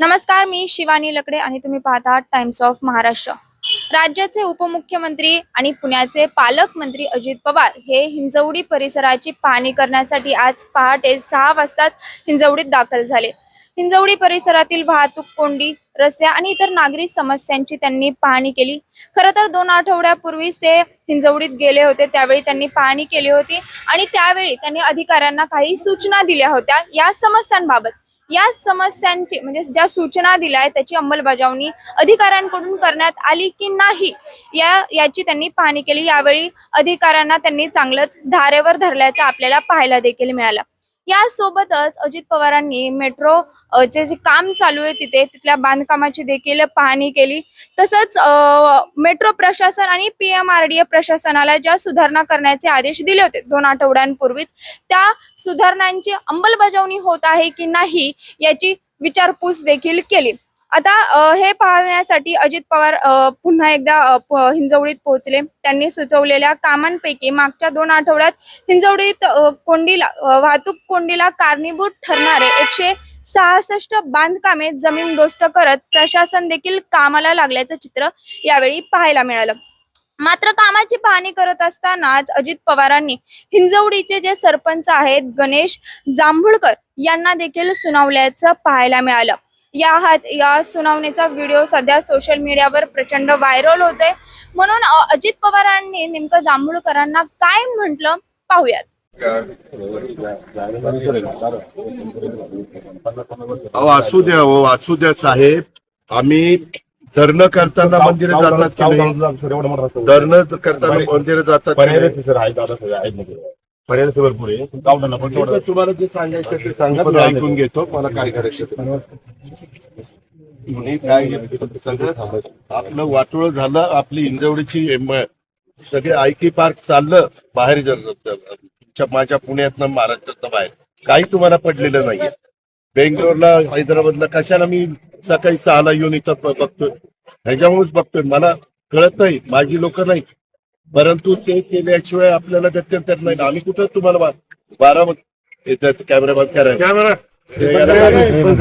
नमस्कार मी शिवानी लकडे आणि तुम्ही पाहता टाइम्स ऑफ महाराष्ट्र राज्याचे उपमुख्यमंत्री आणि पुण्याचे पालकमंत्री अजित पवार हे हिंजवडी परिसराची पाहणी करण्यासाठी आज पहाटे सहा वाजताच हिंजवडीत दाखल झाले. हिंजवडी परिसरातील वाहतूक कोंडी रस्ते आणि इतर नागरी समस्यांची त्यांनी पाहणी केली. खरं तर दोन आठवड्यापूर्वीच ते हिंजवडीत गेले होते त्यावेळी त्यांनी पाहणी केली होती आणि त्यावेळी त्यांनी अधिकाऱ्यांना काही सूचना दिल्या होत्या या समस्यांबाबत. या समस्यांची म्हणजे ज्या सूचना दिल्या आहेत त्याची अंमलबजावणी अधिकाऱ्यांकडून करण्यात आली की नाही? या याची त्यांनी पाहणी केली. यावेळी अधिकाऱ्यांना त्यांनी चांगलंच धारेवर धरल्याचं आपल्याला पाहायला देखील मिळालं. यासोबतच अजित पवारांनी मेट्रो चे जे काम चालू आहे तिथे तिथल्या बांधकामाची देखील पाहणी केली. तसंच मेट्रो प्रशासन आणि P M R D A प्रशासनाला ज्या सुधारणा करण्याचे आदेश दिले होते दोन आठवड्यांपूर्वीच त्या सुधारणांची अंमलबजावणी होत आहे की नाही याची विचारपूस देखील केली. आता हे पाहण्यासाठी अजित पवार पुन्हा एकदा हिंजवडीत पोहोचले. त्यांनी सुचवलेल्या कामांपैकी मागच्या दोन आठवड्यात हिंजवडीत कोंडीला वाहतूक कोंडीला कारणीभूत ठरणारे एकशे सहासष्ट बांधकामे जमीनदोस्त करत प्रशासन देखील कामाला लागल्याचं चित्र यावेळी पाहायला मिळालं. मात्र कामाची पाहणी करत असतानाच अजित पवारांनी हिंजवडीचे जे सरपंच आहेत गणेश जांभुळकर यांना देखील सुनावल्याचं पाहायला मिळालं. या हा या सुनावणीचा व्हिडिओ सध्या सोशल मीडियावर प्रचंड व्हायरल होतोय. म्हणून अजित पवारांनी नेमकं जांभुळकरांना काय म्हटलं पाहूयात. अहो असू द्या हो असू द्या साहेब. आम्ही धरणं करताना मंदिरं जातात की नाही? धरणं करताना मंदिरं जातात की नाही? पर्याय सर आहेत दादा सर आहेत मध्ये पर्याय भरपूर आहे पण गावठाणा तुम्हाला जे सांगायचं ते सांगा. मी ऐकून घेतो मला काय करायचं ते. काय सगळं आपलं वाटोळ झालं आपली इंजवडीची सगळे आय टी पार्क चाललं बाहेर जर तुमच्या माझ्या पुण्यातनं महाराष्ट्रातनं बाहेर. काही तुम्हाला पडलेलं नाहीये. बेंगलोरला हैदराबादला कशाला मी सकाळी सहाला येऊन इथं ब- बघतोय? ह्याच्यामुळेच बघतोय. मला कळत नाही माझी लोक नाही. परंतु ते केल्याशिवाय आपल्याला गत्यंतर नाही. आम्ही कुठं तुम्हाला बारा कॅमेरा बंद करायला कॅमेरा.